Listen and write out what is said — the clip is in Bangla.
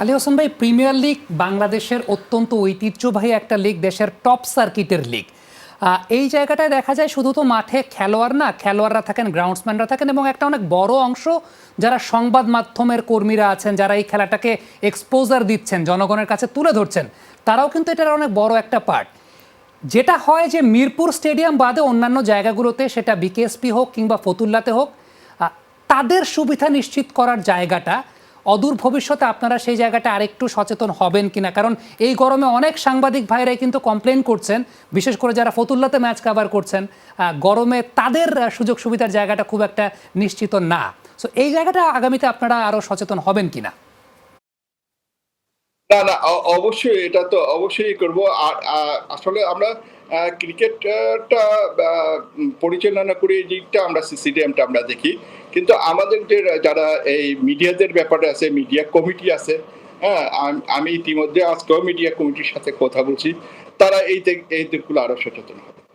আলী হোসেন ভাই প্রিমিয়ার লিগ বাংলাদেশের অত্যন্ত ঐতিহ্যবাহী একটা লিগ দেশের টপ সার্কিটের লিগ এই জায়গাটায় দেখা যায় শুধু তো মাঠে খেলোয়াড় না, খেলোয়াড়রা থাকেন গ্রাউন্ডসম্যানরা থাকেন এবং একটা অনেক বড় অংশ যারা সংবাদ মাধ্যমের কর্মীরা আছেন, যারা এই খেলাটাকে এক্সপোজার দিচ্ছেন, জনগণের কাছে তুলে ধরছেন, তারাও কিন্তু এটার অনেক বড় একটা পার্ট যেটা হয় যে মিরপুর স্টেডিয়াম বাদে অন্যান্য জায়গাগুলোতে সেটা বিকেএসপি হোক কিংবা ফতুল্লাতে হোক তাদের সুবিধা নিশ্চিত করার জায়গাটা অদূর ভবিষ্যতে আপনারা সেই জায়গাটা আরেকটু সচেতন হবেন কিনা? কারণ এই গরমে অনেক সাংবাদিক ভাইরাই কিন্তু কমপ্লেন করছেন, বিশেষ করে যারা ফতুল্লাতে ম্যাচ কভার করছেন গরমে তাদের সুযোগ সুবিধার জায়গাটা খুব একটা নিশ্চিত না। সো এই জায়গাটা আগামীতে আপনারা আরও সচেতন হবেন কিনা? না না অবশ্যই এটা তো অবশ্যই করব। আসলে আমরা ক্রিকেটটা পরিচালনা করে যেটা আমরা সিসিডিএমটা আমরা দেখি। কিন্তু আমাদের যে, যারা এই মিডিয়াদের ব্যাপারে আছে, মিডিয়া কমিটি আছে হ্যাঁ আমি ইতিমধ্যে আজকেও মিডিয়া কমিটির সাথে কথা বলছি, তারা এই এই দিকগুলো আরও সচেতন হবে।